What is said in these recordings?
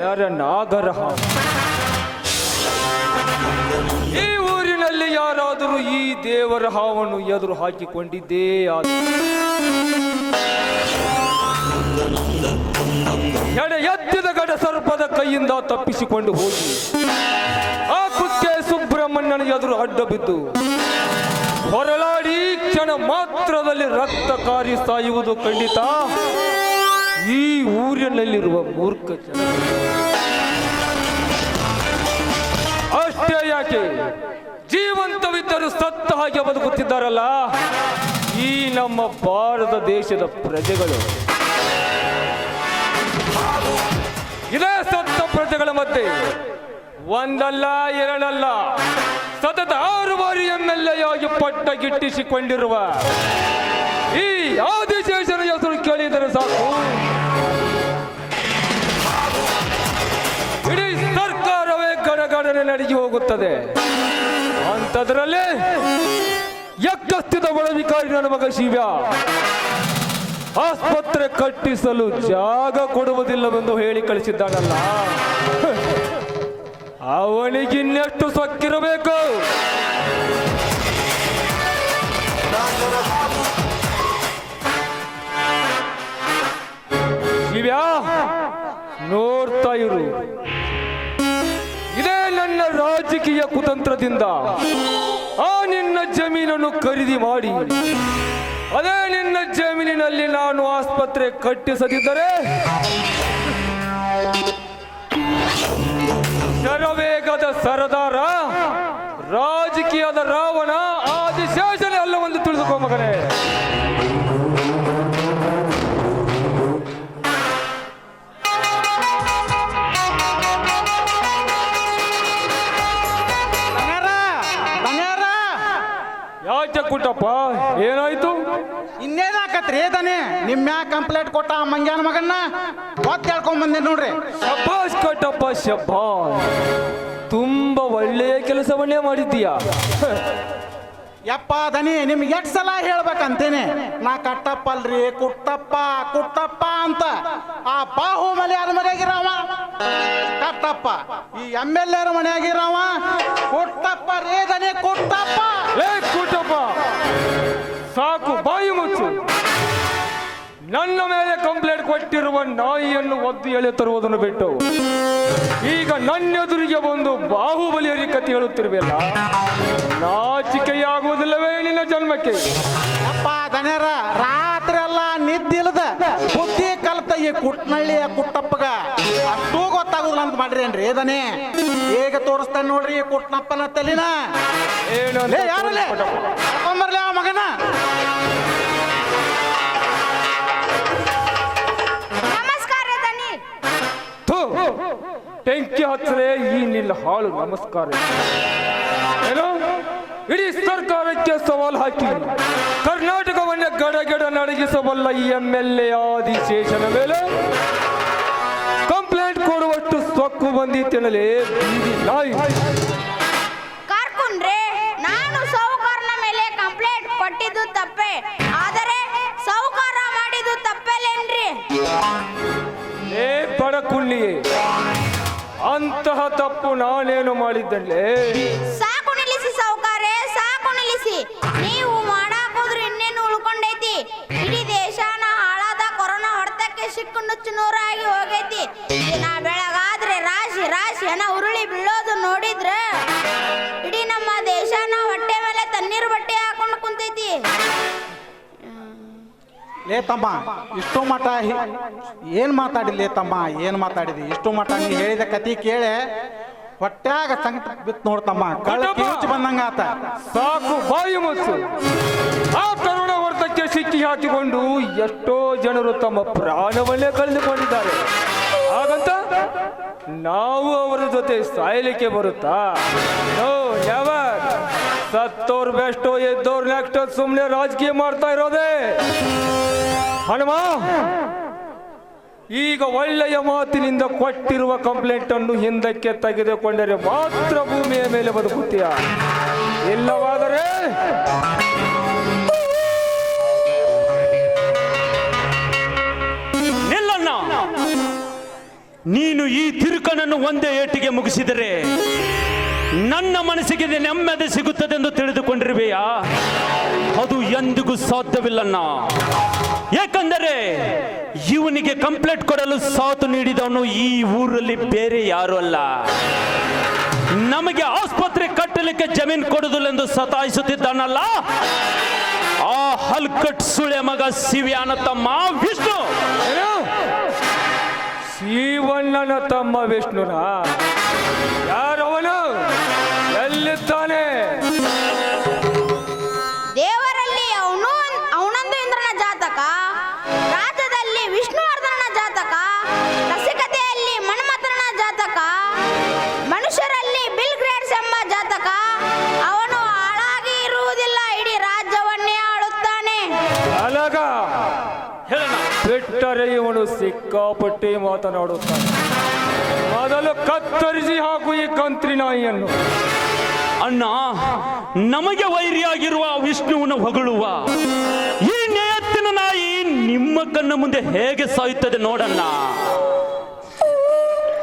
ನರ ನಾಗರಹ? ಈ ಊರಿನಲ್ಲಿ ಯಾರಾದರೂ ಈ ದೇವರ ಹಾವನ್ನು ಎದುರು ಹಾಕಿಕೊಂಡಿದ್ದೇ ಆದ ಎಡೆ ಎತ್ತಿದ ಗಡ ಸರ್ಪದ ಕೈಯಿಂದ ತಪ್ಪಿಸಿಕೊಂಡು ಹೋಗಿ. ಆ ಕುಕ್ಕೆ ಸುಬ್ರಹ್ಮಣ್ಯನ ಎದುರು ಅಡ್ಡ ಬಿದ್ದು. ಹೊರಳಾಡಿ ಕ್ಷಣ ಮಾತ್ರದಲ್ಲಿ ರಕ್ತ ಕಾರಿ ಸಾಯುವುದು ಖಂಡಿತ. ಈ ಊರಿನಲ್ಲಿರುವ ಮೂರ್ಖ ಜನ. ಅಷ್ಟೇ ಯಾಕೆ? ಜೀವಂತವಿದ್ದರೂ ಸತ್ತ ಹಾಗೆ ಬದುಕುತ್ತಿದ್ದಾರಲ್ಲ? ಈ ನಮ್ಮ ಭಾರತ ದೇಶದ ಪ್ರಜೆಗಳು. ಇದೇ ಸತ್ತ ಪ್ರಜೆಗಳ ಮಧ್ಯೆ ಒಂದಲ್ಲ, ಎರಡಲ್ಲ, ಸತತ ಆರು ಬಾರಿ ಎಂ ಎಲ್ ಎಯಾಗಿ ಪಟ್ಟ ಗಿಟ್ಟಿಸಿಕೊಂಡಿರುವ ಈ ಆದಿಶೇಷನ ಹೆಸರು ಕೇಳಿದರೆ ಸಾಕು. ನಡಿಗೆ ಹೋಗುತ್ತದೆ. ಅಂಥದ್ರಲ್ಲಿ ಯಕ್ಕಸ್ತಿದ ಒಳವಿಕಾರಿ ನನ್ನ ಮಗ ಶಿವ್ಯ. ಆಸ್ಪತ್ರೆ ಕಟ್ಟಿಸಲು ಜಾಗ ಕೊಡುವುದಿಲ್ಲವೆಂದು ಹೇಳಿ ಕಳಿಸಿದ್ದಾನಲ್ಲ. ಅವನಿಗಿನ್ನೆಷ್ಟು ಸೊಕ್ಕಿರಬೇಕು? ಶಿವ್ಯ, ನೋಡ್ತಾ ಇರು. ನನ್ನ ರಾಜಕೀಯ ಕುತಂತ್ರದಿಂದ ಆ ನಿನ್ನ ಜಮೀನನ್ನು ಖರೀದಿ ಮಾಡಿ, ಅದೇ ನಿನ್ನ ಜಮೀನಿನಲ್ಲಿ ನಾನು ಆಸ್ಪತ್ರೆ ಕಟ್ಟಿಸದಿದ್ದರೆ ಶರವೇಗದ ಸರದಾರ ಕುಟ್ಟಪ್ಪ ಏನಾಯ್ತು? ಇನ್ನೇನಾಕತ್ರಿ? ನಿಮ್ಮ ನಿಮ್ ಮ್ಯಾಗ ಕಂಪ್ಲೇಂಟ್ ಕೊಟ್ಟ ಆ ಮಂಗ್ಯಾನ ಮಗನ್ನ? ಒತ್ತು ಹೇಳ್ಕೊಂಡ್ ಬಂದೆ ನೋಡ್ರಿ. ಶಬ್ಬಾಸ್ ಕಟ್ಟಪ್ಪ ಶಬ್ಬಾಸ್ ತುಂಬಾ ಒಳ್ಳೆಯ ಕೆಲಸವನ್ನೇ ಮಾಡಿದ್ದೀಯಾ? ಯಪ್ಪ ದನಿ ನಿಮ್ಗೆ ಎಷ್ಟು ಸಲ ಹೇಳ್ಬೇಕಂತೇನೆ? ನಾ ಕಟ್ಟಪ್ಪ ಅಲ್ರಿ ಕುಟ್ಟಪ್ಪ ಕುಟ್ಟಪ್ಪ ಅಂತ. ಆ ಬಾಹುಬಲಿ ಯಾರ ಮನೆಯಾಗಿರವ. ಕಟ್ಟಪ್ಪ, ಈ ಎಂ ಎಲ್ ಎರ ಮನೆಯಾಗಿರವ. ಕುಟ್ಟಪ್ಪ ರೇ ದನಿ ಕುಟ್ಟಪ್ಪ. ಕುಟ್ಟಪ್ಪ, ಸಾಕು ಬಾಯಿ ಮುಚ್ಚು. ನನ್ನ ಮೇಲೆ ಕಂಪ್ಲೇಂಟ್ ಕೊಟ್ಟಿರುವ ನಾಯಿಯನ್ನು ಒದ್ದು ಎಳೆ ತರುವುದನ್ನು ಬಿಟ್ಟು ಈಗ ನನ್ನೆದುರಿಗೆ ಬಂದು ಬಾಹುಬಲಿಯ ಕತೆ ಹೇಳುತ್ತಿರುವೆಲ್ಲ ನಾಚಿಕೆಯಾಗುವುದಿಲ್ಲವೇ ನಿನ್ನ ಜನ್ಮಕ್ಕೆ? ಅಪ್ಪ ದಣ್ಯರ ರಾತ್ರಿ ಎಲ್ಲ ನಿದ್ದಿಲ್ಲದ ಬುದ್ಧಿ ಕಲ್ತ ಈ ಕುಟ್ನಳ್ಳಿಯ ಕುಟ್ಟಪ್ಪಗ ಅಷ್ಟೂ ಗೊತ್ತಾಗುದಿಲ್ಲ ಅಂತ ಮಾಡ್ರಿ ಏನ್ರಿ ದನೆ ಹೇಗೆ ತೋರಿಸ್ತಾನೆ ನೋಡ್ರಿ ಈ ಕುಟ್ನಪ್ಪನ ತಲಿನ? ಏನು ಆ ಮಗನ. ಬೆಂಕಿ ಹಚ್ಚರೆ ಈ ನಿಲ್ ಹಾಳು ನಮಸ್ಕಾರ. ಏನು? ಇಡೀ ಸರ್ಕಾರಕ್ಕೆ ಸವಾಲು ಹಾಕಿ. ಕರ್ನಾಟಕವನ್ನೇ ಗಡಗಡ ನಡಗಿಸಬಲ್ಲ ಈ ಎಂ ಎಲ್ ಎ ಆದಿಶೇಷನ ಮೇಲೆ ಕಂಪ್ಲೇಂಟ್ ಕೊಡುವಷ್ಟು ಸೊಕ್ಕು ಬಂದಿತ್ತೇನಲೇ ಬೀದಿ ನಾಯಿ. ಕಾರ್ಕುಂಡ್ರೆ ನಾನು ಸಾಹುಕಾರನ ಮೇಲೆ ಕಂಪ್ಲೇಂಟ್ ಕೊಟ್ಟಿದ್ದು ತಪ್ಪೆ. ಆದರೆ ಸಾಹುಕಾರ ಮಾಡಿದ್ದು ತಪ್ಪಲ್ಲೇನ್ರಿ ಏ ಬಡಕುಳ್ಳಿಯೇ ಅಂತಹ ತಪ್ಪು ನಾನೇನು ಮಾಡಿದ್ದಲ್ಲೇ? ಲೇ ತಮ್ಮ ಇಷ್ಟು ಮಠ ಏನು ಏನ್ ಮಾತಾಡಿಲಿ ತಮ್ಮ ಏನು ಮಾತಾಡಿದಿ? ಇಷ್ಟು ಮಠ ನೀ ಹೇಳಿದ ಕತಿ ಕೇಳೆ ಹೊಟ್ಯಾಗ ಸಂಕಟ ಬಿತ್ತು ನೋಡ್ತಮ್ಮ ಕಳ್ಳ ಕೊಟ್ಟಪ್ಪ. ಬಂದಂಗ ಆತ. ಸಾಕು ಬಾಯಿ ಮುಚ್ಚು. ಆ ತರುಣ ವರ್ತಕ್ಕೆ ಸಿಕ್ಕಿ ಹಾಕಿಕೊಂಡು ಎಷ್ಟೋ ಜನರು ತಮ್ಮ ಪ್ರಾಣವನ್ನೇ ಕಳೆದುಕೊಂಡಿದ್ದಾರೆ. ಹಾಗಂತ ನಾವು ಅವರ ಜೊತೆ ಸಾಯಲಿಕ್ಕೆ ಬರುತ್ತಾ? ನೋ ನೆವರ್ ಸತ್ತೋರ್ ಬೆಸ್ಟೋ ಎದ್ದೋರ್ ನೆಕ್ಸ್ಟ್ ಸುಮ್ಮನೆ ರಾಜಕೀಯ ಮಾಡ್ತಾ ಇರೋದೇ. ಹನುಮ, ಈಗ ಒಳ್ಳೆಯ ಮಾತಿನಿಂದ ಕೊಟ್ಟಿರುವ ಕಂಪ್ಲೇಂಟ್ ಅನ್ನು ಹಿಂದಕ್ಕೆ ತೆಗೆದುಕೊಂಡರೆ ಮಾತ್ರ ಭೂಮಿಯ ಮೇಲೆ ಬದುಕುತ್ತೀಯ. ಇಲ್ಲವಾದರೆ ನೀನು ಈ ತಿರುಕನನ್ನು ಒಂದೇ ಏಟಿಗೆ ಮುಗಿಸಿದರೆ ನನ್ನ ಮನಸ್ಸಿಗೆ ನೆಮ್ಮದಿ ಸಿಗುತ್ತದೆ ಎಂದು ತಿಳಿದುಕೊಂಡಿರುವೆಯಾ? ಅದು ಎಂದಿಗೂ ಸಾಧ್ಯವಿಲ್ಲಣ್ಣ. ಯಾಕಂದರೆ ಇವನಿಗೆ ಕಂಪ್ಲೇಂಟ್ ಕೊಡಲು ಸಾಥು ನೀಡಿದವನು ಈ ಊರಲ್ಲಿ ಬೇರೆ ಯಾರು ಅಲ್ಲ. ನಮಗೆ ಆಸ್ಪತ್ರೆ ಕಟ್ಟಲಿಕ್ಕೆ ಜಮೀನು ಎಂದು ಸತಾಯಿಸುತ್ತಿದ್ದಾನಲ್ಲ? ಆ ಹಲ್ಕಟ್ ಸುಳೆ ಮಗ ಸಿವಿಯಾನ ತಮ್ಮ ವಿಷ್ಣು? ಶಿವಣ್ಣನ ತಮ್ಮ ವಿಷ್ಣುನ? oğlum. 50 tane. ಸಿಕ್ಕಾಪಟ್ಟಿ ಮಾತನಾಡುತ್ತಾನೆ. ಮೊದಲು ಕತ್ತರಿಸಿ ಹಾಕು ಈ ಕಂತ್ರಿ ನಾಯಿಯನ್ನು. ಅಣ್ಣ ನಮಗೆ ವೈರಿಯಾಗಿರುವ ವಿಷ್ಣುವನ ಹೊಗಳುವ ಈ ನೇತ್ತಿನ ನಾಯಿ ನಿಮ್ಮ ಕಣ್ಣ ಮುಂದೆ ಹೇಗೆ ಸಾಯುತ್ತದೆ ನೋಡಣ್ಣ.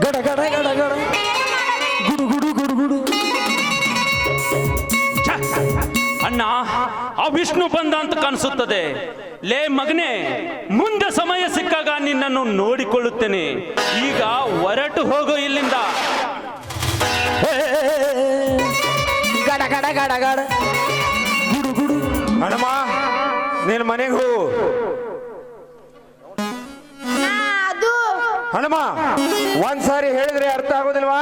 ಗಡ ಗಡ ಗಡ ಗಡ. ಗುಡು ಗುಡು ಗುಡು ಗುಡು. ಛ! ಅಣ್ಣ ಆ ವಿಷ್ಣು ಬಂದ ಅಂತ ಕಾಣಿಸುತ್ತದೆ. ಲೇ ಮಗನೆ ಮುಂದೆ ಸಮಯ ಸಿಕ್ಕಾಗ ನಿನ್ನನ್ನು ನೋಡಿಕೊಳ್ಳುತ್ತೇನೆ. ಈಗ ಹೊರಟು ಹೋಗು ಇಲ್ಲಿಂದ. ಗಡ ಗಡ ಗಡ ಗಡ. ಗುಡು ಗುಡು. ಹನುಮ ನೀನು ಮನೆಗೆ ಹೋಗು. ಹನುಮ ಒಂದ್ಸಾರಿ ಹೇಳಿದ್ರೆ ಅರ್ಥ ಆಗೋದಿಲ್ವಾ?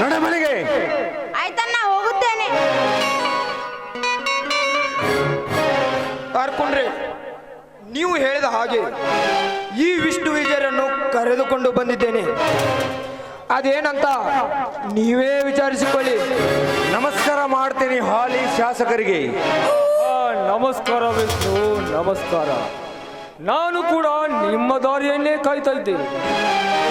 ನಡೆ ಮನೆಗೆ. ಆಯ್ತಣ್ಣ ಹೋಗುತ್ತೇನೆ. ಕಾರ್ಕೊಂಡ್ರೆ ನೀವು ಹೇಳಿದ ಹಾಗೆ ಈ ವಿಷ್ಣು ವಿಜಯರನ್ನು ಕರೆದುಕೊಂಡು ಬಂದಿದ್ದೇನೆ. ಅದೇನಂತ ನೀವೇ ವಿಚಾರಿಸಿಕೊಳ್ಳಿ. ನಮಸ್ಕಾರ ಮಾಡ್ತೀನಿ ಹಾಲಿ ಶಾಸಕರಿಗೆ. ನಮಸ್ಕಾರ ವಿಷ್ಣು ನಮಸ್ಕಾರ. ನಾನು ಕೂಡ ನಿಮ್ಮ ದಾರಿಯನ್ನೇ ಕಾಯ್ತಾ ಇದ್ದೇನೆ.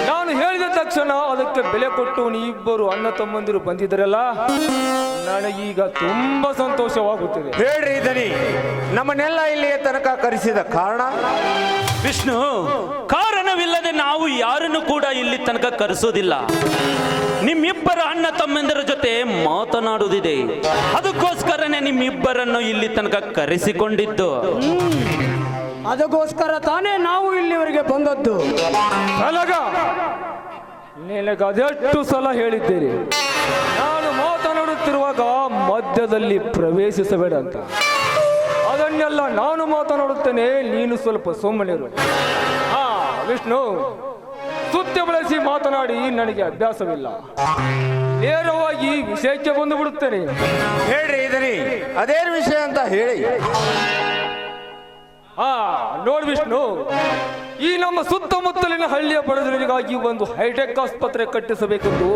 ನಾನು ಹೇಳಿದ ತಕ್ಷಣ ಅದಕ್ಕೆ ಬೆಲೆ ಕೊಟ್ಟು ಇಬ್ಬರು ಅಣ್ಣ ತಮ್ಮಂದಿರು ಬಂದಿದ್ದರಲ್ಲ ನನಗೀಗ ತುಂಬಾ ಸಂತೋಷವಾಗುತ್ತಿದೆ. ಹೇಳ್ರಿ ದನಿ ನಮ್ಮನ್ನೆಲ್ಲ ಇಲ್ಲಿಯ ತನಕ ಕರೆಸಿದ ಕಾರಣ? ವಿಷ್ಣು ಕಾರಣವಿಲ್ಲದೆ ನಾವು ಯಾರನ್ನು ಕೂಡ ಇಲ್ಲಿ ತನಕ ಕರೆಸೋದಿಲ್ಲ. ನಿಮ್ಮಿಬ್ಬರ ಅಣ್ಣ ತಮ್ಮಂದರ ಜೊತೆ ಮಾತನಾಡುವುದಿದೆ. ಅದಕ್ಕೋಸ್ಕರನೇ ನಿಮ್ಮಿಬ್ಬರನ್ನು ಇಲ್ಲಿ ತನಕ ಕರೆಸಿಕೊಂಡಿದ್ದು. ಅದಕ್ಕೋಸ್ಕರ ತಾನೇ ನಾವು ಇಲ್ಲಿವರೆಗೆ ಬಂದದ್ದು. ಅಲಗ ನಿನಗೆ ಅದೆಷ್ಟು ಸಲ ಹೇಳಿದ್ದೀರಿ ನಾನು ಮಾತನಾಡುತ್ತಿರುವಾಗ ಮಧ್ಯದಲ್ಲಿ ಪ್ರವೇಶಿಸಬೇಡ ಅಂತ. ಅದನ್ನೆಲ್ಲ ನಾನು ಮಾತನಾಡುತ್ತೇನೆ ನೀನು ಸ್ವಲ್ಪ ಸುಮ್ಮನಿರು. ಹಾ ವಿಷ್ಣು ಸುತ್ತ ಬಳಸಿ ಮಾತನಾಡಿ ನನಗೆ ಅಭ್ಯಾಸವಿಲ್ಲ. ನೇರವಾಗಿ ವಿಷಯಕ್ಕೆ ಬಂದು ಬಿಡುತ್ತೇನೆ. ಹೇಳ್ರಿ ಇದರಿ. ಅದೇನು ವಿಷಯ ಅಂತ ಹೇಳಿ. ಹಾ ನೋಡ್ ವಿಷ್ಣು. ಈ ನಮ್ಮ ಸುತ್ತಮುತ್ತಲಿನ ಹಳ್ಳಿಯ ಬಡವರಿಗಾಗಿ ಒಂದು ಹೈಟೆಕ್ ಆಸ್ಪತ್ರೆ ಕಟ್ಟಿಸಬೇಕೆಂದು.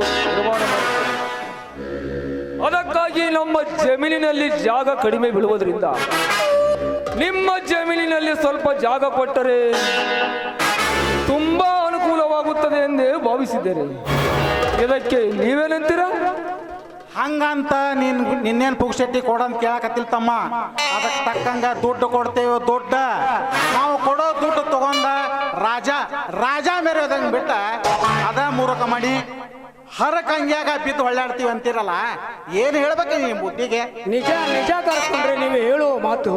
ಅದಕ್ಕಾಗಿ ನಮ್ಮ ಜಮೀನಿನಲ್ಲಿ ಜಾಗ ಕಡಿಮೆ ಬೀಳುವುದರಿಂದ, ನಿಮ್ಮ ಜಮೀನಿನಲ್ಲಿ ಸ್ವಲ್ಪ ಜಾಗ ಕೊಟ್ಟರೆ ತುಂಬಾ ಅನುಕೂಲವಾಗುತ್ತದೆ ಎಂದೇ ಭಾವಿಸಿದ್ದೇನೆ. ಇದಕ್ಕೆ ನೀವೇನಂತೀರಾ? ಹಂಗಂತ ನಿನ್ ನಿನ್ನೇನ್ ಪುಕ್ಸೆಟ್ಟಿ ಕೊಡಂತ ಕೇಳಕತ್ತಿಲ್ ತಮ್ಮ ಅದಕ್ಕೆ ತಕ್ಕಂಗ ದುಡ್ಡು ಕೊಡ್ತೇವೆ ದುಡ್ಡ. ನಾವು ಕೊಡೋ ದುಡ್ಡು ತಗೊಂಡ ರಾಜ ರಾಜ ಮೆರೆಯೋದಂಗ್ ಬಿಟ್ಟ ಅದ ಮೂರಕ ಮಾಡಿ ಹರ ಕಂಗ್ಯಾಗ ಬಿದ್ದು ಹೊಳ್ಳಾಡ್ತೀವಿ ಅಂತೀರಲ್ಲ, ಏನ್ ಹೇಳ್ಬೇಕು ನಿಮ್ ಬುದ್ಧಿಗೆ? ನಿಜ ನಿಜ ಕರ್ಕೊಂಡ್ರೆ ನೀವು ಹೇಳುವ ಮಾತು,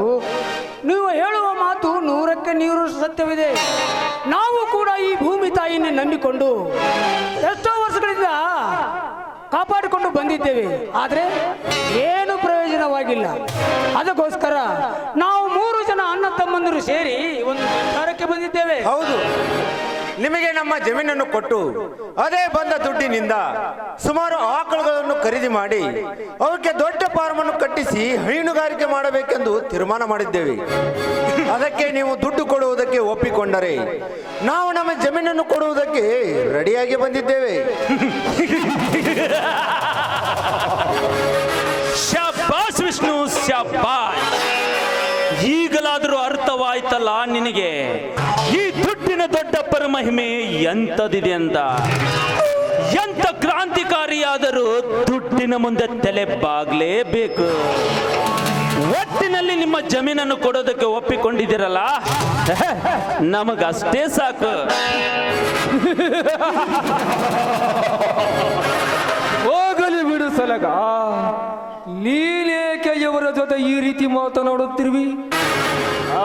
ನೀವು ಹೇಳುವ ಮಾತು ನೂರಕ್ಕೆ ನೀರು ಸತ್ಯವಿದೆ. ನಾವು ಕೂಡ ಈ ಭೂಮಿ ತಾಯಿಯನ್ನು ನಂಬಿಕೊಂಡು ಎಷ್ಟೋ ವರ್ಷಗಳಿಂದ ಕಾಪಾಡಿಕೊಂಡು ಬಂದಿದ್ದೇವೆ. ಆದರೆ ಏನು ಪ್ರಯೋಜನವಾಗಿಲ್ಲ. ಅದಕ್ಕೋಸ್ಕರ ನಾವು ಮೂರು ಜನ ಅಣ್ಣ ತಮ್ಮಂದಿರು ಸೇರಿ ಒಂದು ನಿರ್ಧಾರಕ್ಕೆ ಬಂದಿದ್ದೇವೆ. ಹೌದು. ನಿಮಗೆ ನಮ್ಮ ಜಮೀನನ್ನು ಕೊಟ್ಟು, ಅದೇ ಬಂದ ದುಡ್ಡಿನಿಂದ ಸುಮಾರು ಆಕಳುಗಳನ್ನು ಖರೀದಿ ಮಾಡಿ ಅವಕ್ಕೆ ದೊಡ್ಡ ಫಾರ್ಮನ್ನು ಕಟ್ಟಿಸಿ ಹೈನುಗಾರಿಕೆ ಮಾಡಬೇಕೆಂದು ತೀರ್ಮಾನ ಮಾಡಿದ್ದೇವೆ. ಅದಕ್ಕೆ ನೀವು ದುಡ್ಡು ಕೊಡುವುದಕ್ಕೆ ಒಪ್ಪಿಕೊಂಡರೆ, ನಾವು ನಮ್ಮ ಜಮೀನನ್ನು ಕೊಡುವುದಕ್ಕೆ ರೆಡಿಯಾಗಿ ಬಂದಿದ್ದೇವೆ. ವಿಷ್ಣು ಶಾಬಾಸ್ ಈಗಲಾದರೂ ಅರ್ಥವಾಯ್ತಲ್ಲ ನಿನಗೆ? ಈ ದುಡ್ಡಿನ ದೊಡ್ಡಪ್ಪರ ಮಹಿಮೆ ಎಂಥದಿದೆ ಅಂತ? ಎಂಥ ಕ್ರಾಂತಿಕಾರಿಯಾದರೂ ದುಡ್ಡಿನ ಮುಂದೆ ತಲೆ ಬಾಗ್ಲೇಬೇಕು. ಒಟ್ಟಿನಲ್ಲಿ ನಿಮ್ಮ ಜಮೀನನ್ನು ಕೊಡೋದಕ್ಕೆ ಒಪ್ಪಿಕೊಂಡಿದ್ದೀರಲ್ಲ? ನಮಗಷ್ಟೇ ಸಾಕು. ಹೋಗಲಿ ಬಿಡು ಸಲಗ. ನೀನೇಕೆ ಇವರ ಜೊತೆ ಈ ರೀತಿ ಮಾತನಾಡುತ್ತಿರುವಿ?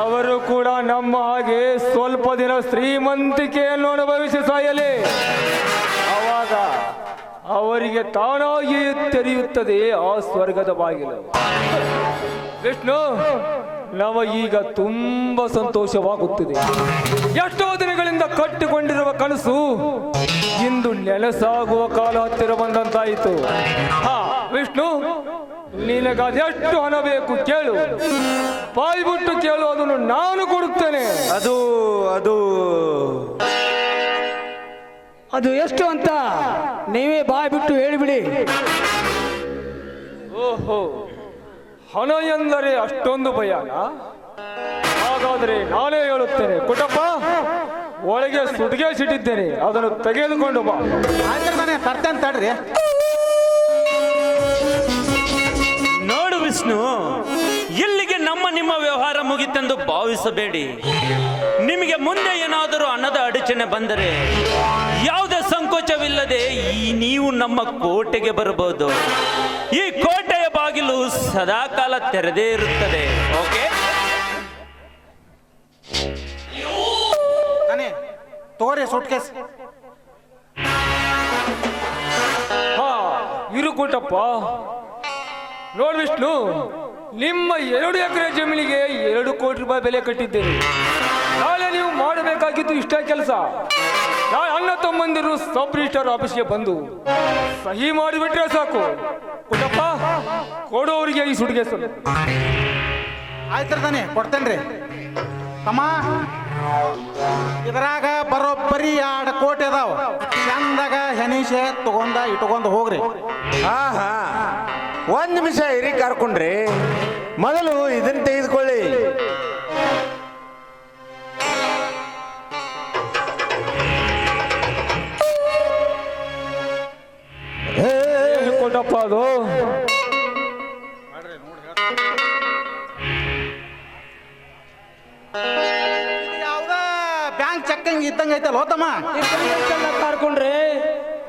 ಅವರು ಕೂಡ ನಮ್ಮ ಹಾಗೆ ಸ್ವಲ್ಪ ದಿನ ಶ್ರೀಮಂತಿಕೆಯನ್ನು ಅನುಭವಿಸಿ ಸಾಯಲಿ. ಅವಾಗ ಅವರಿಗೆ ತಾನಾಗಿ ತೆರೆಯುತ್ತದೆ ಆ ಸ್ವರ್ಗದ ಬಾಗಿಲು. ವಿಷ್ಣು ನಮಗೀಗ ತುಂಬಾ ಸಂತೋಷವಾಗುತ್ತಿದೆ. ಎಷ್ಟೋ ದಿನಗಳಿಂದ ಕಟ್ಟಿಕೊಂಡಿರುವ ಕನಸು ಇಂದು ನೆಲಸಾಗುವ ಕಾಲ ಹತ್ತಿರ ಬಂದಂತಾಯಿತು. ಹಾ, ವಿಷ್ಣು ನಿನಗದೆಷ್ಟು ಹಣ ಬೇಕು ಕೇಳು. ಬಾಯಿ ಬಿಟ್ಟು ಕೇಳು ಅದನ್ನು ನಾನು ಕೊಡುತ್ತೇನೆ. ಅದು ಅದು. ಅದು ಎಷ್ಟು ಅಂತ ನೀವೇ ಬಾಯಿ ಬಿಟ್ಟು ಹೇಳಿಬಿಡಿ. ಓಹೋ ಹಣ ಎಂದರೆ ಅಷ್ಟೊಂದು ಭಯನ? ಹಾಗಾದ್ರೆ ನಾನೇ ಹೇಳುತ್ತೇನೆ ಕುಟಪ್ಪ ಒಳಗೆ ಸುಟ್ಗೆ ಸಿಟ್ಟಿದ್ದೇನೆ ಅದನ್ನು ತೆಗೆದುಕೊಂಡು ಬಾ. ಆಯ್ತು ತರ್ತೇನೆ ತಡ್ರಿ. ವಿಷ್ಣು ಇಲ್ಲಿಗೆ ನಮ್ಮ ನಿಮ್ಮ ವ್ಯವಹಾರ ಮುಗಿತೆಂದು ಭಾವಿಸಬೇಡಿ. ನಿಮಗೆ ಮುಂದೆ ಏನಾದರೂ ಹಣದ ಅಡಚಣೆ ಬಂದರೆ ಯಾವುದೇ ಸಂಕೋಚವಿಲ್ಲದೆ ಈ ನೀವು ನಮ್ಮ ಕೋಟೆಗೆ ಬರಬಹುದು. ಈ ಕೋಟೆಯ ಬಾಗಿಲು ಸದಾಕಾಲ ತೆರೆದೇ ಇರುತ್ತದೆ. ಓಕೆ? ತೋರೆ ತೋರಿ ಸುಟ್ಕೇಸ್. ಹಾ ಇರು ಕುಟಪ್ಪ. ನೋಡ್ ವಿಷ್ಣು ನಿಮ್ಮ ಎರಡು ಎಕರೆ ಜಮೀನಿಗೆ ಎರಡು ಕೋಟಿ ರೂಪಾಯಿ ಬೆಲೆ ಕಟ್ಟಿದ್ದೇನೆ. ನಾಳೆ ನೀವು ಮಾಡಬೇಕಾಗಿದ್ದು ಇಷ್ಟ ಕೆಲಸ. ನಾಳೆ ಅಣ್ಣ ತಮ್ಮಂದಿರು ಸಬ್ ರಿಜಿಸ್ಟರ್ ಆಫೀಸ್ಗೆ ಬಂದು ಸಹಿ ಮಾಡಿಬಿಟ್ರೆ ಸಾಕು. ಕುಟಪ್ಪ ಕೊಡೋರಿಗೆ ಈ ಸುಡ್ಗೆಸು ಆಯ್ತು ತಾನೆ ಕೊಡ್ತೇನ್ರಿ. ತಮ್ಮ ಇದ್ರಾಗ ಬರೋಬ್ಬರಿ ಎರಡು ಕೋಟಿ ಅದಾವ. ಚಂದಾಗ ಹೆನೀಶೆ ತಗೊಂಡ ಇಟ್ಕೊಂಡು ಹೋಗ್ರಿ. ಹಾ ಹಾ. ಒಂದ್ ನಿಮಿಷ ಹಿರಿ ಕರ್ಕೊಂಡ್ರಿ. ಮೊದಲು ಇದನ್ನ ತೆಗೆದುಕೊಳ್ಳಿ. ಕೊಟ್ಟಪ್ಪ ಅದು. ಬ್ಯಾಂಕ್ ಚೆಕ್ ಇದ್ದಂಗ ಐತಲ್ಲ ಹೋತಮ್ಮ? ಕರ್ಕೊಂಡ್ರೆ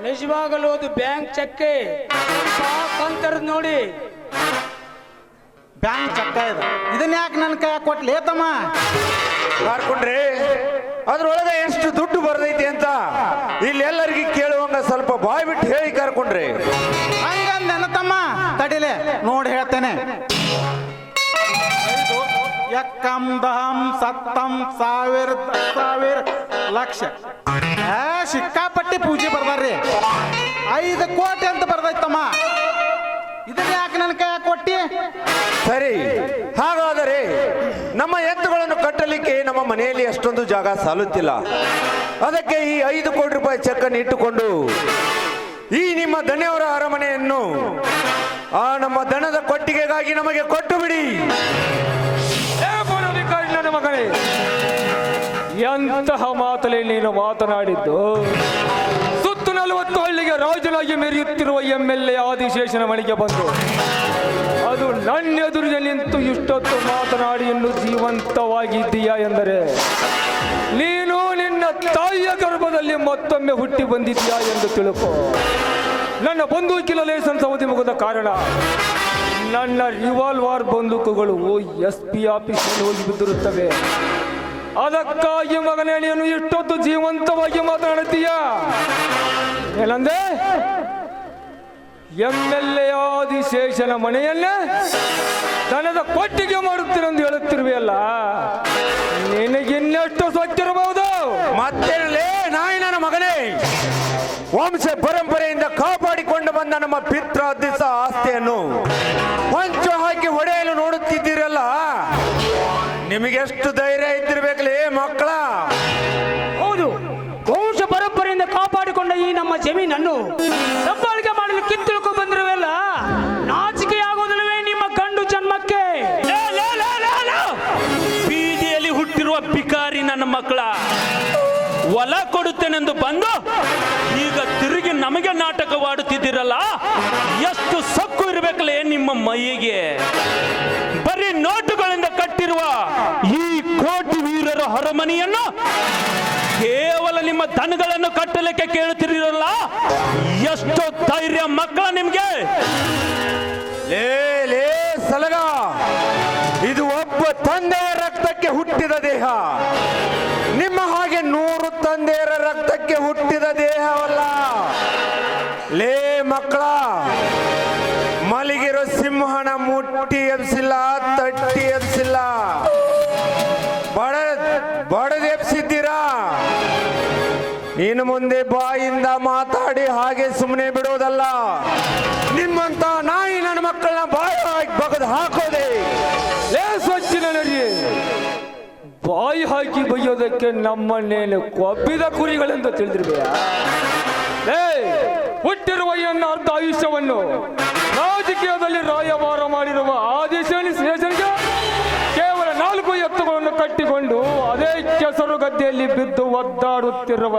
ನಿಜವಾಗಲೂ ಅದು ಬ್ಯಾಂಕ್ ಚೆಕ್ಕೆ? ಕಂತರದ್ ನೋಡಿ. ಬ್ಯಾಂಕ್ ಚೆಕ್ಕ ಇದು. ಇದನ್ನ ಯಾಕೆ ನನ್ನ ಕೈ ಕೊಟ್ಲಿ ತಮ್ಮ ಕರ್ಕೊಂಡ್ರಿ ಅದ್ರೊಳಗೆ ಎಷ್ಟು ದುಡ್ಡು ಬರ್ದೈತಿ ಅಂತ ಇಲ್ಲಿ ಎಲ್ಲರಿಗೆ ಕೇಳುವಂಗ ಸ್ವಲ್ಪ ಬಾಯ್ ಬಿಟ್ಟು ಹೇಳಿ ಕರ್ಕೊಂಡ್ರಿ. ಹಂಗಂದ ತಮ್ಮ ತಡಿಲೆ ನೋಡಿ ಹೇಳ್ತೇನೆ. ಎಕ್ಕಂ ದಹಂ ಸತ್ತಂ ಸಾವಿರ ಸಾವಿರ ಲಕ್ಷ. ಸಿಕ್ಕಾಪಟ್ಟಿ ಪೂಜೆ ಬರ್ದಾರ್ರಿ. ಐದು ಕೋಟಿ ಅಂತ ಬರ್ದೈತಮ್ಮ ಇದನ್ನ ಯಾಕೆ ನನ್ನ ಕೈ ಕೊಟ್ಟಿ? ಸರಿ, ಹಾಗಾದರೆ ನಮ್ಮ ಎತ್ತುಗಳನ್ನು ಕಟ್ಟಲಿಕ್ಕೆ ನಮ್ಮ ಮನೆಯಲ್ಲಿ ಅಷ್ಟೊಂದು ಜಾಗ ಸಾಲುತ್ತಿಲ್ಲ. ಅದಕ್ಕೆ ಈ ಐದು ಕೋಟಿ ರೂಪಾಯಿ ಚೆಕ್ ಅನ್ನು ಇಟ್ಟುಕೊಂಡು ಈ ನಿಮ್ಮ ದಣಿಯವರ ಅರಮನೆಯನ್ನು ಆ ನಮ್ಮ ದನದ ಕೊಟ್ಟಿಗೆಗಾಗಿ ನಮಗೆ ಕೊಟ್ಟು ಬಿಡಿ. ನನ್ನ ಮಗನೇ, ಎಂತಹ ಮಾತಲ್ಲಿ ನೀನು ಮಾತನಾಡಿದ್ದು? ಸುತ್ತು ನಲವತ್ತು ಹಳ್ಳಿಗೆ ರಾಜನಾಗಿ ಮೆರೆಯುತ್ತಿರುವ ಎಂ ಎಲ್ ಎ ಆದಿಶೇಷನ ಮನೆಗೆ ಬಂದು, ಅದು ನನ್ನ ಎದುರಿಗೆ ನಿಂತು ಇಷ್ಟೊತ್ತು ಮಾತನಾಡಿ ಇನ್ನು ಜೀವಂತವಾಗಿದ್ದೀಯಾ ಎಂದರೆ, ನೀನು ನಿನ್ನ ತಾಯಿಯ ಗರ್ಭದಲ್ಲಿ ಮತ್ತೊಮ್ಮೆ ಹುಟ್ಟಿ ಬಂದಿದ್ದೀಯಾ ಎಂದು ತಿಳುಕೋ. ನನ್ನ ಬಂದೂಕಿನ ಲೈಸೆನ್ಸ್ ಅವಧಿ ಮುಗಿದ ಕಾರಣ ನನ್ನ ರಿವಾಲ್ವಾರ್ ಬಂದೂಕುಗಳು ಎಸ್ ಪಿ ಆಫೀಸಲ್ಲಿ ಹೋಗಿ ಬಿದ್ದಿರುತ್ತವೆ. ಅದಕ್ಕಾಗಿ ಮಗನೇ, ನೀನು ಇಷ್ಟೊತ್ತು ಜೀವಂತವಾಗಿ ಮಾತನಾಡುತ್ತೀಯ? ಏನಂದೆ? ಎಂ ಎಲ್ ಎ ಆದಿಶೇಷನ ಮನೆಯಲ್ಲೇ ದನದ ಕೊಟ್ಟಿಗೆ ಮಾಡುತ್ತೀರೆಂದು ಹೇಳುತ್ತಿರುವೆಯಲ್ಲ, ನಿನಗಿನ್ನೆಷ್ಟು ಸ್ವಚ್ಛಿರಬಹುದು ಮತ್ತೆ ನಾಯಿ ನನ್ನ ಮಗನೇ. ವಂಶ ಪರಂಪರೆಯಿಂದ ಕಾಪಾಡಿಕೊಂಡು ಬಂದ ನಮ್ಮ ಪಿತ್ರಾದಿಸ ಆಸ್ತಿಯನ್ನು ಹೊಂಚು ಹಾಕಿ ಹೊಡೆಯಲು ನೋಡುತ್ತಿದ್ದೀರಲ್ಲ? ನಿಮಗೆಷ್ಟು ಧೈರ್ಯ ಇದ್ದಿರ್ಬೇಕಲೇ ಮಕ್ಕಳ? ಹೌದು. ವಂಶ ಪರಂಪರೆಯಿಂದ ಕಾಪಾಡಿಕೊಂಡ ಈ ನಮ್ಮ ಜಮೀನನ್ನು ದಬ್ಬಾಳಿಕೆ ಮಾಡಲು ಕಿತ್ತುಳ್ಕೊ ಬಂದಿರುವೆಲ್ಲ? ನಾಚಿಕೆ ಆಗೋದಿಲ್ಲವೇ ನಿಮ್ಮ ಗಂಡು ಜನ್ಮಕ್ಕೆ? ಬೀದಿಯಲ್ಲಿ ಹುಟ್ಟಿರುವ ಲೇ, ಲೇ, ಲೇ. ಭಿಕಾರಿ ನನ್ನ ಮಕ್ಕಳ ಒಲ ಕೊಡುತ್ತೇನೆಂದು ಬಂದು ನಾಟಕವಾಡುತ್ತಿದ್ದೀರಲ್ಲ ಎಷ್ಟು ಸಕ್ಕು ಇರಬೇಕಲ್ಲ ನಿಮ್ಮ ಮೈಗೆ? ಬರೀ ನೋಟುಗಳಿಂದ ಕಟ್ಟಿರುವ ಈ ಕೋಟಿ ವೀರರ ಹೊರಮನೆಯನ್ನು ಕೇವಲ ನಿಮ್ಮ ದನಗಳನ್ನು ಕಟ್ಟಲಿಕ್ಕೆ ಕೇಳುತ್ತಿರಲ್ಲ ಎಷ್ಟು ಧೈರ್ಯ ಮಕ್ಕಳ ನಿಮ್ಗೆ? ಲೇ ಲೇ, ಸಲಗ. ಇದು ಒಬ್ಬ ತಂದೆಯ ರಕ್ತಕ್ಕೆ ಹುಟ್ಟಿದ ದೇಹ. ನಿಮ್ಮ ಹಾಗೆ ನೂರು ತಂದೆಯರ ರಕ್ತಕ್ಕೆ ಹುಟ್ಟಿದ ದೇಹವಲ್ಲ. ಲೇ ಮಕ್ಕಳ, ಮಲಗಿರೋ ಸಿಂಹನ ಮುಟ್ಟಿ ಎಬ್ಸಿಲ್ಲ, ತಟ್ಟಿ ಎಬ್ಸಿಲ್ಲ. ಬಡ ಬಡದು ಎಬ್ಸಿದ್ದೀರಾ? ಇನ್ನು ಮುಂದೆ ಬಾಯಿಂದ ಮಾತಾಡಿ ಹಾಗೆ ಸುಮ್ಮನೆ ಬಿಡೋದಲ್ಲ. ನಿಮ್ಮಂತ ನಾಯಿ ನನ್ನ ಮಕ್ಕಳನ್ನ ಬಾಯಿ ಬಗದು ಹಾಕೋದೆ. ಲೇ ಸ್ವಚ್ಛ ನಡಿ ಬಾಯಿ ಹಾಕಿ ಬೈಯೋದಕ್ಕೆ ನಮ್ಮನ್ನೇನು ಕೊಬ್ಬಿದ ಕುರಿಗಳೆಂದು ತಿಳಿದಿರ್ಬೇಯ ಲೇ ಹುಟ್ಟಿರುವ ಎನ್ನ ಅರ್ಧ ಆಯುಷ್ಯವನ್ನು ರಾಜಕೀಯದಲ್ಲಿ ರಾಯಭಾರ ಮಾಡಿರುವ ಆದಿಶೇನಿ ಸ್ನೇಹಿತರಿಗೆ ಕೇವಲ ನಾಲ್ಕು ಎತ್ತುಗಳನ್ನು ಕಟ್ಟಿಕೊಂಡು ಅದೇ ಕೆಸರು ಗದ್ದೆಯಲ್ಲಿ ಬಿದ್ದು ಒದ್ದಾಡುತ್ತಿರುವ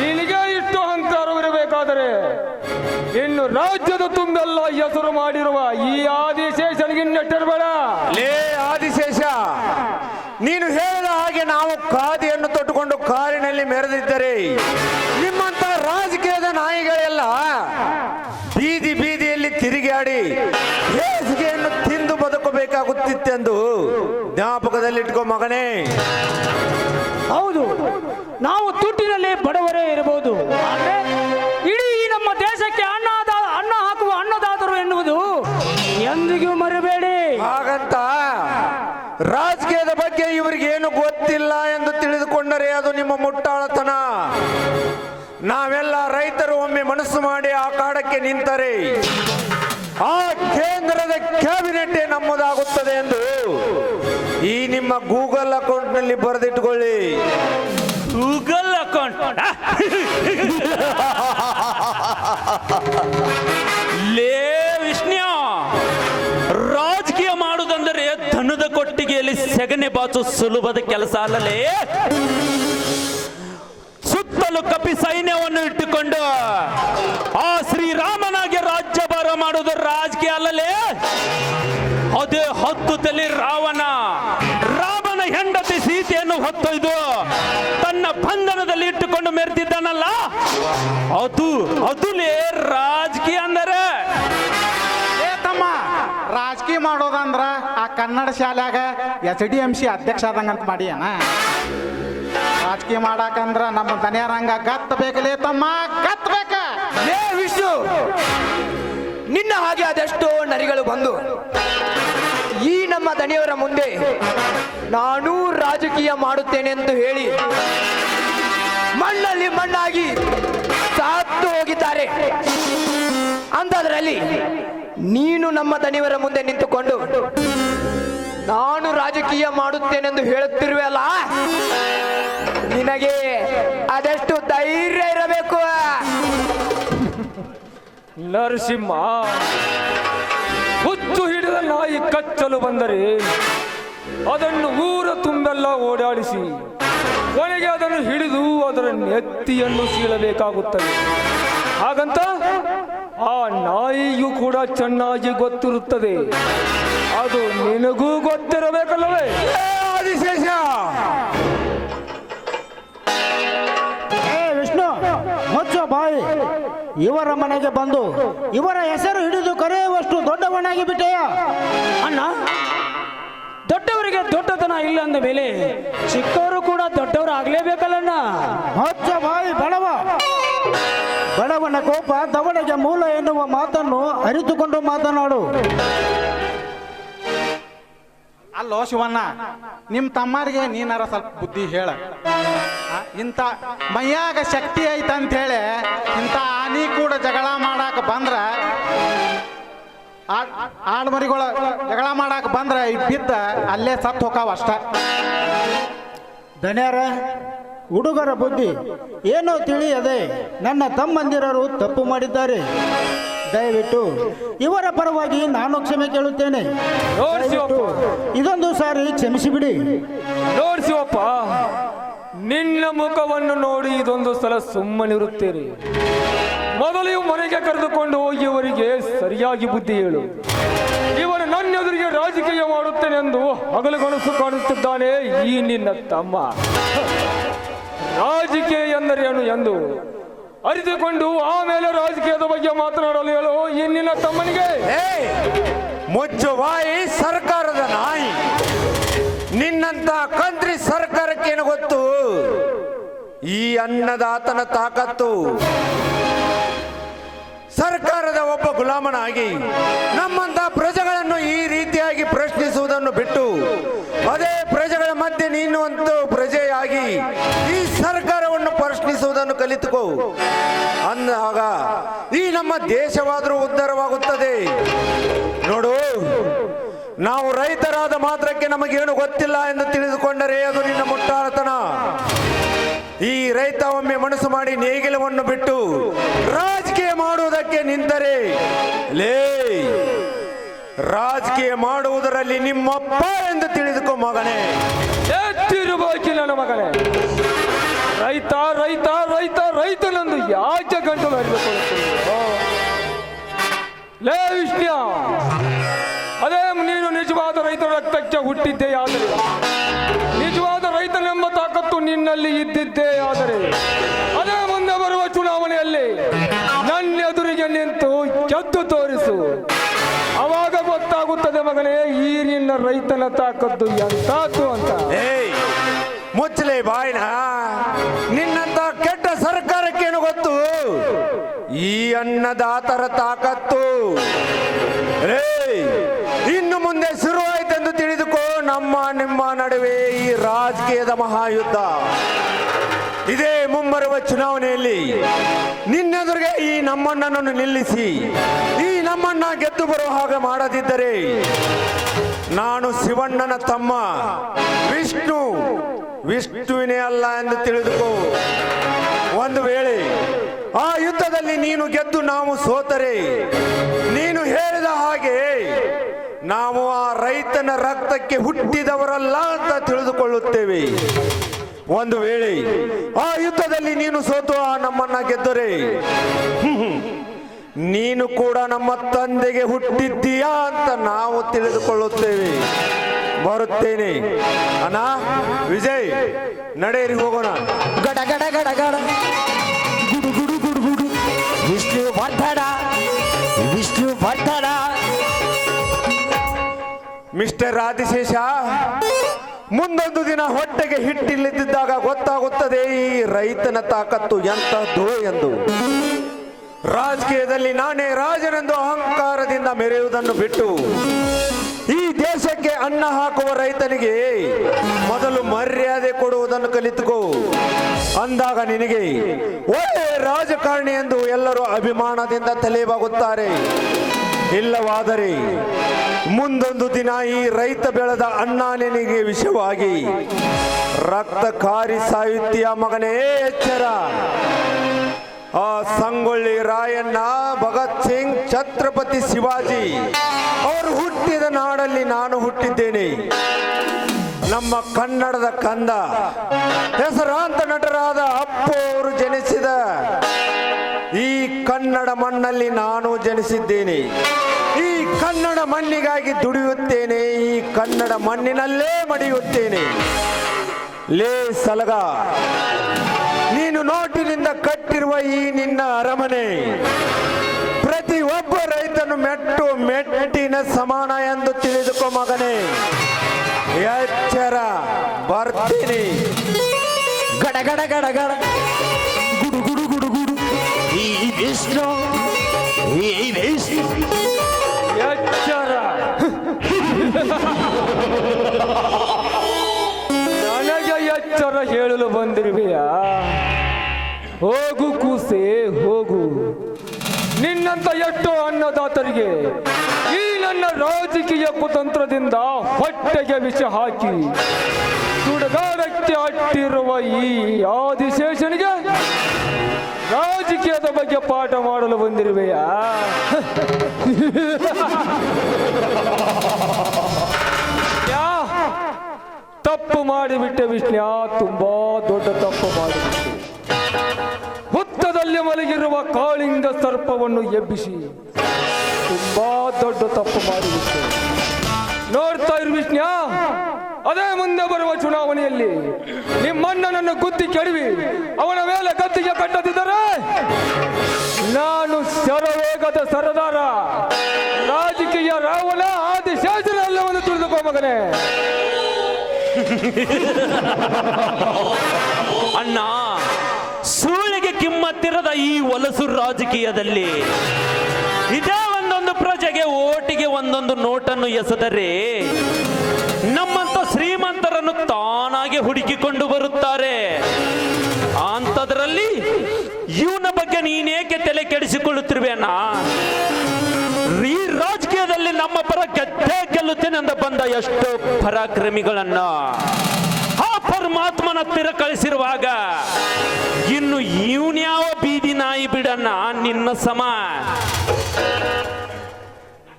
ನಿನಗೆ ಇಷ್ಟು ಅಹಂಕಾರವಿರಬೇಕಾದರೆ ಇನ್ನು ರಾಜ್ಯದ ತುಂಬೆಲ್ಲ ಹೆಸರು ಮಾಡಿರುವ ಈ ಆದಿಶೇಷನಿಗೆ ನೆಟ್ಟಿರಬೇಡ ಲೇ ಆದಿಶೇಷ ನೀನು ಹೇಳಿದ ಹಾಗೆ ನಾವು ಖಾದಿಯನ್ನು ತೊಟ್ಟುಕೊಂಡು ಕಾರಿನಲ್ಲಿ ಮೆರೆದಿದ್ದರೆ ಅಕೌಂಟ್ನಲ್ಲಿ ಬರೆದಿಟ್ಕೊಳ್ಳಿ. Google account. ಲೇ ವಿಷ್ಣು ರಾಜಕೀಯ ಮಾಡುವುದಂದರೆ ಧನದ ಕೊಟ್ಟಿಗೆಯಲ್ಲಿ ಸೆಗಣಿ ಬಾಚು ಸುಲಭದ ಕೆಲಸ ಅಲ್ಲಲೇ? ಸುತ್ತಲೂ ಕಪಿ ಸೈನ್ಯವನ್ನು ಇಟ್ಟುಕೊಂಡು ಆ ಶ್ರೀರಾಮನಾಗೆ ರಾಜ್ಯಭಾರ ಮಾಡುವುದು ರಾಜಕೀಯ ಅಲ್ಲಲೇ? ಅದೇ ಹತ್ತು ತಲೆ ರಾವಣ ಹೊತ್ತೊಯ್ದು ತನ್ನ ಬಂಧನದಲ್ಲಿ ಇಟ್ಟುಕೊಂಡು ಮೆರೆದಿದ್ದಾನಲ್ಲ ಅದು ಅದುಲೇ ರಾಜಕೀಯ ಅಂದರೆ. ಏ ತಮ್ಮ ರಾಜಕೀಯ ಮಾಡೋದಂದ್ರ ಆ ಕನ್ನಡ ಶಾಲ್ಯಾಗ ಎಚ್ ಡಿ ಎಂ ಸಿ ಅಧ್ಯಕ್ಷ ಆದಂಗಂತ ಮಾಡಿ ಅಣ್ಣ ರಾಜಕೀಯ ಮಾಡಾಕಂದ್ರ ನಮ್ಮ ದನಿಯಾರಂಗ ಗತ್ ಬೇಕಲೇ ತಮ್ಮ ಗತ್ ಬೇಕ? ವಿಷ್ಣು ನಿನ್ನ ಹಾಗೆ ಅದೆಷ್ಟೋ ನರಿಗಳು ಬಂದು ನಮ್ಮ ದಣಿಯವರ ಮುಂದೆ ನಾನೂ ರಾಜಕೀಯ ಮಾಡುತ್ತೇನೆ ಎಂದು ಹೇಳಿ ಮಣ್ಣಲ್ಲಿ ಮಣ್ಣಾಗಿ ಸಾತ್ತು ಹೋಗಿದ್ದಾರೆ. ಅಂಥದ್ರಲ್ಲಿ ನೀನು ನಮ್ಮ ದಣಿಯವರ ಮುಂದೆ ನಿಂತುಕೊಂಡು ನಾನು ರಾಜಕೀಯ ಮಾಡುತ್ತೇನೆಂದು ಹೇಳುತ್ತಿರುವೆ ಅಲ್ಲ ನಿನಗೆ ಅದೆಷ್ಟು ಧೈರ್ಯ ಇರಬೇಕು? ನರಸಿಂಹ, ಹುಚ್ಚು ನಾಯಿ ಕಚ್ಚಲು ಬಂದರೆ ಅದನ್ನು ಊರ ತುಂಬೆಲ್ಲ ಓಡಾಡಿಸಿ ಕೊನೆಗೆ ಅದನ್ನು ಹಿಡಿದು ಅದರ ನೆತ್ತಿಯನ್ನು ಸೀಳಬೇಕಾಗುತ್ತದೆ. ಹಾಗಂತ ಆ ನಾಯಿಗೂ ಕೂಡ ಚೆನ್ನಾಗಿ ಗೊತ್ತಿರುತ್ತದೆ. ಅದು ನಿನಗೂ ಗೊತ್ತಿರಬೇಕಲ್ಲವೇ? ವಿಷ್ಣು ಬಾಯಿ. ಇವರ ಮನೆಗೆ ಬಂದು ಇವರ ಹೆಸರು ಹಿಡಿದು ಕರೆಯುವಷ್ಟು ದೊಡ್ಡವನಾಗಿ ಬಿಟ್ಟೆಯ? ಅಣ್ಣ, ದೊಡ್ಡವರಿಗೆ ದೊಡ್ಡತನ ಇಲ್ಲ ಅಂದ ಮೇಲೆ ಚಿಕ್ಕವರು ಕೂಡ ದೊಡ್ಡವರು ಆಗ್ಲೇಬೇಕಲ್ಲಣ್ಣ. ಮುಚ್ಚ ಬಾಯಿ ಬಡವ. ಬಡವನ ಕೋಪ ದವಡೆಗೆ ಮೂಲ ಎನ್ನುವ ಮಾತನ್ನು ಅರಿತುಕೊಂಡು ಮಾತನಾಡು. ಅಲ್ಲೋ ಶಿವಣ್ಣ ನಿಮ್ಮ ತಮ್ಮರಿಗೆ ನೀನಾರ ಸ್ವಲ್ಪ ಬುದ್ಧಿ ಹೇಳ. ಇಂಥ ಮೈಯಾಗ ಶಕ್ತಿ ಐತ ಅಂತ ಹೇಳಿ ಇಂಥ ಆನಿ ಕೂಡ ಜಗಳ ಮಾಡಾಕ ಬಂದ್ರ, ಆಡ್- ಆಡ್ಮರಿಗಳ ಜಗಳ ಮಾಡಾಕ ಬಂದ್ರ ಬಿದ್ದ ಅಲ್ಲೇ ಸತ್ತು ಹೋಗಾವ ಅಷ್ಟ. ದಣ್ಯರ ಹುಡುಗರ ಬುದ್ಧಿ ಏನೋ ತಿಳಿಯದೆ ನನ್ನ ತಮ್ಮಂದಿರರು ತಪ್ಪು ಮಾಡಿದ್ದಾರೆ. ದಯವಿಟ್ಟು ಇವರ ಪರವಾಗಿ ನಾನು ಕ್ಷಮೆ ಕೇಳುತ್ತೇನೆ. ಇದೊಂದು ಸಾರಿ ಕ್ಷಮಿಸಿಬಿಡಿ. ನೋಡಿ ಶಿವಪ್ಪ. ನಿನ್ನ ಮುಖವನ್ನು ನೋಡಿ ಇದೊಂದು ಸಲ ಸುಮ್ಮನಿರುತ್ತೇನೆ ಮೊದಲು ಮನೆಗೆ ಕರೆದುಕೊಂಡು ಹೋಗಿ ಇವರಿಗೆ ಸರಿಯಾಗಿ ಬುದ್ಧಿ ಹೇಳು. ಇವನು ನನ್ನ ಎದುರಿಗೆ ರಾಜಕೀಯ ಮಾಡುತ್ತೇನೆಂದು ಹಗಲುಗನಸು ಕಾಣುತ್ತಿದ್ದಾನೆ ಈ ನಿನ್ನ ತಮ್ಮ. ರಾಜಕೀಯ ಎಂದರೇನು ಎಂದು ಅರಿತುಕೊಂಡು ಆಮೇಲೆ ರಾಜಕೀಯದ ಬಗ್ಗೆ ಮಾತನಾಡಲು ಹೇಳು. ಇನ್ನಿನ ನಿನ್ನ ತಮ್ಮನಿಗೆ. ಮುಚ್ಚು ಬಾಯಿ ಸರ್ಕಾರದ ನಾಯಿ. ನಿನ್ನಂತ ಕಂತ್ರಿ ಸರ್ಕಾರಕ್ಕೇನು ಗೊತ್ತು? ಈ ಅನ್ನದಾತನ ತಾಕತ್ತು ಸರ್ಕಾರದ ಒಬ್ಬ ಗುಲಾಮನಾಗಿ ನಮ್ಮಂತ ಪ್ರಜೆಗಳನ್ನು ಈ ರೀತಿಯಾಗಿ ಪ್ರಶ್ನಿಸುವುದನ್ನು ಬಿಟ್ಟು, ಅದೇ ಪ್ರಜೆಗಳ ಮಧ್ಯೆ ನೀನು ಒಂದು ಪ್ರಜೆಯಾಗಿ ಪ್ರಶ್ನಿಸುವುದನ್ನು ಕಲಿತುಕೋ. ಅಂದಾಗ ಈ ನಮ್ಮ ದೇಶವಾದರೂ ಉದ್ಧಾರವಾಗುತ್ತದೆ. ನೋಡು, ನಾವು ರೈತರಾದ ಮಾತ್ರಕ್ಕೆ ನಮಗೇನು ಗೊತ್ತಿಲ್ಲ ಎಂದು ತಿಳಿದುಕೊಂಡರೆ ಅದು ನಿನ್ನ ಮುಟ್ಟಾಳತನ. ಈ ರೈತ ಒಮ್ಮೆ ಮನಸ್ಸು ಮಾಡಿ ನೇಗಿಲವನ್ನು ಬಿಟ್ಟು ರಾಜಕೀಯ ಮಾಡುವುದಕ್ಕೆ ನಿಂತರೆ, ಲೇ, ರಾಜಕೀಯ ಮಾಡುವುದರಲ್ಲಿ ನಿಮ್ಮಪ್ಪ ಎಂದು ತಿಳಿದುಕೋ ಮಗನೇ. ಮಗನೇ. ರೈತ ರೈತ ರೈತ ರೈತನಂದು ಗಂಟಲು ಹರಿದುಕೊಳ್ಳುತ್ತೀಯೋ ಲೇ ವಿಷ್ಣು! ಅದೇ ನೀನು ನಿಜವಾದ ರೈತರ ರಕ್ತಕ್ಕೆ ಹುಟ್ಟಿದ್ದೇ ಆದರೆ, ನಿಜವಾದ ರೈತನೆಂಬ ತಾಕತ್ತು ನಿನ್ನಲ್ಲಿ ಇದ್ದಿದ್ದೇ ಆದರೆ, ಅದೇ ಮುಂದೆ ಬರುವ ಚುನಾವಣೆಯಲ್ಲಿ ನನ್ನ ಎದುರಿಗೆ ನಿಂತು ಗೆದ್ದು ತೋರಿಸು. ಅವಾಗ ಗೊತ್ತಾಗುತ್ತದೆ ಮಗನೇ, ಈ ನಿನ್ನ ರೈತನ ತಾಕತ್ತು ಎಂತಾದ್ದು ಅಂತ. ಮುಚ್ಚಲೆ ಬಾಯಿನ. ನಿನ್ನಂತ ಕೆಟ್ಟ ಸರ್ಕಾರಕ್ಕೇನು ಗೊತ್ತು? ಈ ಅನ್ನದಾತರ ತಾಕತ್ತು. ರೇ ಇನ್ನು ಮುಂದೆ ಶುರುವಾಯ್ತೆಂದು ತಿಳಿದುಕೋ ನಮ್ಮ ನಿಮ್ಮ ನಡುವೆ ಈ ರಾಜಕೀಯದ ಮಹಾಯುದ್ಧ. ಇದೇ ಮುಂಬರುವ ಚುನಾವಣೆಯಲ್ಲಿ ನಿನ್ನೆದುರಿಗೆ ಈ ನಮ್ಮಣ್ಣನನ್ನು ನಿಲ್ಲಿಸಿ, ಈ ನಮ್ಮಣ್ಣ ಗೆದ್ದು ಬರುವ ಹಾಗೆ ಮಾಡದಿದ್ದರೆ ನಾನು ಶಿವಣ್ಣನ ತಮ್ಮ, ವಿಷ್ಣು ವಿಷ್ಣುವಿನೇ ಅಲ್ಲ ಎಂದು ತಿಳಿದುಕೋ. ಒಂದು ವೇಳೆ ಆ ಯುದ್ಧದಲ್ಲಿ ನೀನು ಗೆದ್ದು ನಾವು ಸೋತರೆ, ನೀನು ಹೇಳಿದ ಹಾಗೆ ನಾವು ಆ ರೈತನ ರಕ್ತಕ್ಕೆ ಹುಟ್ಟಿದವರಲ್ಲ ಅಂತ ತಿಳಿದುಕೊಳ್ಳುತ್ತೇವೆ. ಒಂದು ವೇಳೆ ಆ ಯುದ್ಧದಲ್ಲಿ ನೀನು ಸೋತು, ಆ ನಮ್ಮನ್ನ ಗೆದ್ದರೆ. ನೀನು ಕೂಡ ನಮ್ಮ ತಂದೆಗೆ ಹುಟ್ಟಿದ್ದೀಯಾ ಅಂತ ನಾವು ತಿಳಿದುಕೊಳ್ಳುತ್ತೇವೆ. ಬರುತ್ತೇನೆ. ಅಣ್ಣ ವಿಜಯ್ ನಡೆಯರಿ ಹೋಗೋಣ. ಗಡ ಗಡ ಗಡ ಗಡ. ಗುಡು ಗುಡು ಗುಡು ಗುಡು. ವಿಷ್ಣು ಭಟ್ಟಡ ವಿಷ್ಣು ಭಟ್ಟಡ ಮಿಸ್ಟರ್ ರಾಧಿಶೇಷ ಮುಂದೊಂದು ದಿನ ಹೊಟ್ಟೆಗೆ ಹಿಟ್ಟಿಲ್ಲದಿದ್ದಾಗ ಗೊತ್ತಾಗುತ್ತದೆ ಈ ರೈತನ ತಾಕತ್ತು ಎಂತದ್ದು ಎಂದು. ರಾಜಕೀಯದಲ್ಲಿ ನಾನೇ ರಾಜನೆಂದು ಅಹಂಕಾರದಿಂದ ಮೆರೆಯುವುದನ್ನು ಬಿಟ್ಟು ಈ ದೇಶಕ್ಕೆ ಅನ್ನ ಹಾಕುವ ರೈತನಿಗೆ ಮೊದಲು ಮರ್ಯಾದೆ ಕೊಡುವುದನ್ನು ಕಲಿತುಕೋ. ಅಂದಾಗ ನಿನಗೆ ಒಳ್ಳೆ ರಾಜಕಾರಣಿ ಎಂದು ಎಲ್ಲರೂ ಅಭಿಮಾನದಿಂದ ತಲೆಬಾಗುತ್ತಾರೆ. ಇಲ್ಲವಾದರೆ ಮುಂದೊಂದು ದಿನ ಈ ರೈತ ಬೆಳೆದ ಅನ್ನ ನಿನಗೆ ವಿಷವಾಗಿ ರಕ್ತ ಕಾರಿ ಸಾಹಿತ್ಯ ಮಗನೇ ಎಚ್ಚರ. ಸಂಗೊಳ್ಳಿ ರಾಯಣ್ಣ, ಭಗತ್ ಸಿಂಗ್, ಛತ್ರಪತಿ ಶಿವಾಜಿ, ಅವರು ಹುಟ್ಟಿದ ನಾಡಲ್ಲಿ ನಾನು ಹುಟ್ಟಿದ್ದೇನೆ. ನಮ್ಮ ಕನ್ನಡದ ಕಂದ, ಹೆಸರಾಂತ ನಟರಾದ ಅಪ್ಪು ಅವರು ಜನಿಸಿದ, ಈ ಕನ್ನಡ ಮಣ್ಣಲ್ಲಿ ನಾನು ಜನಿಸಿದ್ದೇನೆ. ಈ ಕನ್ನಡ ಮಣ್ಣಿಗಾಗಿ ದುಡಿಯುತ್ತೇನೆ, ಈ ಕನ್ನಡ ಮಣ್ಣಿನಲ್ಲೇ ಮಡಿಯುತ್ತೇನೆ. ಲೇ ಸಲಗ ನೀನು ನೋಟಿನಿಂದ ಕಟ್ಟಿರುವ ಈ ನಿನ್ನ ಅರಮನೆ, ಪ್ರತಿ ಒಬ್ಬ ರೈತನು ಮೆಟ್ಟು ಮೆಟ್ಟಿನ ಸಮಾನ ಎಂದು ತಿಳಿದುಕೋ ಮಗನೇ. ಎಚ್ಚರ, ಬರ್ತೀನಿ. ಗಡಗಡ ಗಡಗಡ ಗಡ ಗಡ. ಗುಡು ಗುಡು ಈ ವಿಷ್ಣು, ಈ ಎಚ್ಚರ. ನನಗೆ ಎಚ್ಚರ ಹೇಳಲು ಬಂದಿರುವೆಯಾ? ಹೋಗು ಕೂಸೆ, ಹೋಗು. ನಿನ್ನಂತ ಎಷ್ಟೋ ಅನ್ನದಾತರಿಗೆ ಈ ನನ್ನ ರಾಜಕೀಯ ಕುತಂತ್ರದಿಂದ ಹೊಟ್ಟೆಗೆ ವಿಷ ಹಾಕಿ ಸುಡಗಾರಕ್ಕೆ ಅಟ್ಟಿರುವ ಈ ಆದಿಶೇಷನಿಗೆ ರಾಜಕೀಯದ ಬಗ್ಗೆ ಪಾಠ ಮಾಡಲು ಬಂದಿರುವೆಯಾ? ಯಾ, ತಪ್ಪು ಮಾಡಿಬಿಟ್ಟೆ ವಿಷ್ಣು. ತುಂಬಾ ದೊಡ್ಡ ತಪ್ಪು ಮಾಡಿಬಿಟ್ಟೆ. ಹುತ್ತದಲ್ಲಿ ಮಲಗಿರುವ ಕಾಳಿಂಗ ಸರ್ಪವನ್ನು ಎಬ್ಬಿಸಿ ತುಂಬಾ ದೊಡ್ಡ ತಪ್ಪು ಮಾಡಿಬಿಟ್ಟೆ ನೋಡ್ತಾ ಇರು ವಿಷ್ಣ ಅದೇ ಮುಂದೆ ಬರುವ ಚುನಾವಣೆಯಲ್ಲಿ ನಿಮ್ಮಣ್ಣನನ್ನು ಗುದ್ದಿ ಕೆಡವಿ, ಅವನ ಮೇಲೆ ಕತ್ತಿಗೆ ಕಟ್ಟದಿದ್ದರೆ ನಾನು ಶರವೇಗದ ಸರದಾರ, ರಾಜಕೀಯ ರಾವಣ ಆದಿಶೇಷನೆಲ್ಲವನ್ನು ತಿಳಿದುಕೋ ಮಗನೇ. ಅಣ್ಣ ಕಿಮ್ಮತ್ತಿರದ ಈ ವಲಸು ರಾಜಕೀಯದಲ್ಲಿ ಇದೇ ಒಂದೊಂದು ಪ್ರಜೆಗೆ ಓಟಿಗೆ ಒಂದೊಂದು ನೋಟನ್ನು ಎಸೆದರೆ ನಮ್ಮಂತ ಶ್ರೀಮಂತರನ್ನು ತಾನಾಗೆ ಹುಡುಕಿಕೊಂಡು ಬರುತ್ತಾರೆ. ಅಂಥದ್ರಲ್ಲಿ ಇವನ ಬಗ್ಗೆ ನೀನೇಕೆ ತಲೆ ಕೆಡಿಸಿಕೊಳ್ಳುತ್ತಿರುವೆ ಅಣ್ಣ ಈ ರಾಜಕೀಯದಲ್ಲಿ ನಮ್ಮ ಪರ ಗೆದ್ದೇ ಗೆಲ್ಲುತ್ತೇನೆ ಅಂತ ಬಂದ ಎಷ್ಟೋ ಪರಾಕ್ರಮಿಗಳನ್ನ. ಪರಮಾತ್ಮನ ಹತ್ತಿರ ಕಳಿಸಿರುವಾಗ, ಇನ್ನು ಇವನ್ಯಾವ ಬೀದಿ ನಾಯಿ ಬಿಡಣ್ಣ ನಿನ್ನ ಸಮ.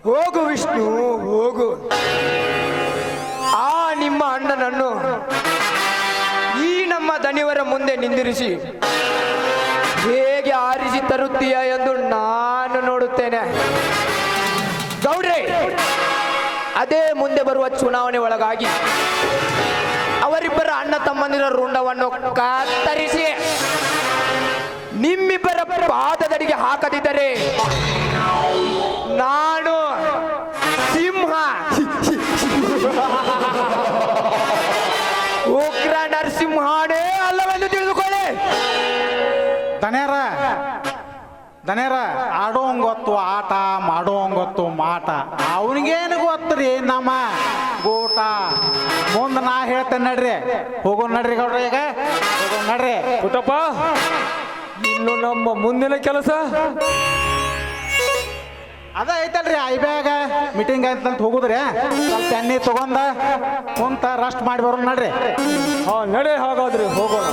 ಹೋಗು ವಿಷ್ಣು, ಹೋಗು. ಆ ನಿಮ್ಮ ಅಣ್ಣನನ್ನು ಈ ನಮ್ಮ ದಣಿವರ ಮುಂದೆ ನಿಂದಿರಿಸಿ, ಹೇಗೆ ಆರಿಸಿ ತರುತ್ತೀಯ ಎಂದು ನಾನು ನೋಡುತ್ತೇನೆ. ಗೌಡ್ರೆ, ಅದೇ ಮುಂದೆ ಬರುವ ಚುನಾವಣೆ ಒಳಗಾಗಿ ಅವರಿಬ್ಬರ ಅಣ್ಣ ತಮ್ಮಂದಿರ ರುಂಡವನ್ನು ಕತ್ತರಿಸಿ ನಿಮ್ಮಿಬ್ಬರ ಪಾದದಡಿಗೆ ಹಾಕದಿದ್ದರೆ ನಾನು ಸಿಂಹ. ಉಗ್ರ ನರಸಿಂಹನೇ ಅಲ್ಲವೆಂದು ತಿಳಿದುಕೊಳ್ಳಿ. ದನೇರ ದನೇರ ಆಡೋಂಗೊತ್ತು ಆಟ, ಮಾಡೋಂಗೊತ್ತು ಮಾಟ. ಅವನಿಗೇನು ಗೊತ್ತ್ರಿ ನಮ್ಮ ಗೂಟ ಮುಂದೆ ನಾ ಹೇಳ್ತೇನೆ ನಡ್ರಿ. ಹೋಗೋಣ ನಡ್ರಿ ಗೌಡ್ರ ಈಗ. ಹೋಗೋಣ ನಡ್ರಿ. ಪುಟ್ಟಪ್ಪ ಇನ್ನು ನಮ್ಮ ಮುಂದಿನ ಕೆಲಸ? ಅದ ಐತಲ್ರಿ ಐಬ್ಯಾಗ ಮೀಟಿಂಗ್ ಆಯ್ತಂತ ಹೋಗುದ್ರಿ. ಸ್ವಲ್ಪ ಎಣ್ಣೆ ತಗೊಂಡ ಕುಂತ ರಸ್ಟ್ ಮಾಡಿ ಬರೋಣ ನಡ್ರಿ. ಹಾ ನಡೆ ಹಾಗಾದ್ರಿ ಹೋಗೋಣ.